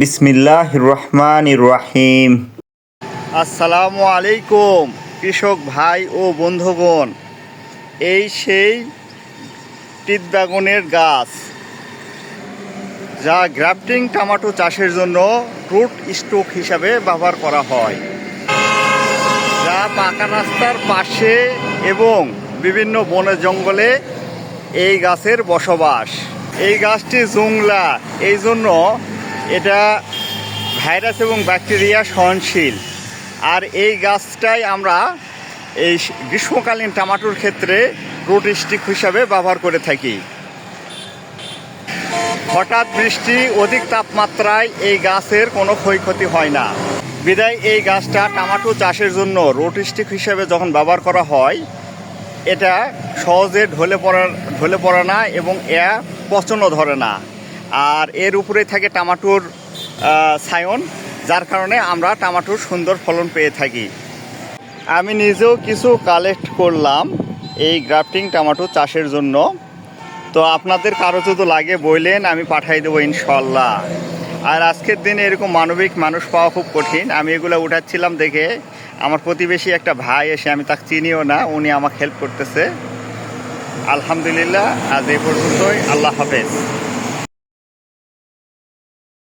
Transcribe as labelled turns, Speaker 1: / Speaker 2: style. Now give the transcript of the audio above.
Speaker 1: বিসমিল্লাহ রহমান রাহিম আসসালামু আলাইকুম, কৃষক ভাই ও বন্ধুগণ। এই সেই টিট বেগুনের গাছ, যা গ্রাফটিং টমাটো চাষের জন্য রুট স্টক হিসাবে ব্যবহার করা হয়। যা পাকা রাস্তার পাশে এবং বিভিন্ন বনে জঙ্গলে এই গাছের বসবাস। এই গাছটি জংলা, এই জন্য এটা ভাইরাস এবং ব্যাকটেরিয়া সহনশীল। আর এই গাছটাই আমরা এই গ্রীষ্মকালীন টমাটোর ক্ষেত্রে রুট স্টিক হিসাবে ব্যবহার করে থাকি। হঠাৎ বৃষ্টি, অধিক তাপমাত্রায় এই গাছের কোনো ক্ষয়ক্ষতি হয় না। বিদায়, এই গাছটা টমাটো চাষের জন্য রোট স্টিক হিসেবে যখন ব্যবহার করা হয়, এটা সহজে ঢলে পড়া, ঢলে পড়ে না এবং এ পচনও ধরে না। আর এর উপরে থাকে টমাটোর সায়ন, যার কারণে আমরা টমাটোর সুন্দর ফলন পেয়ে থাকি। আমি নিজেও কিছু কালেক্ট করলাম এই গ্রাফটিং টমেটো চাষের জন্য। তো আপনাদের কারও যদি লাগে বললেন আমি পাঠাই দেবো ইনশাল্লাহ। আর আজকের দিনে এরকম মানবিক মানুষ পাওয়া খুব কঠিন। আমি এগুলো উঠাচ্ছিলাম দেখে আমার প্রতিবেশী একটা ভাই এসে, আমি তাকে চিনিও না, উনি আমাকে হেল্প করতেছে। আলহামদুলিল্লাহ, আজ এই পর্যন্তই। আল্লাহ হাফেজ।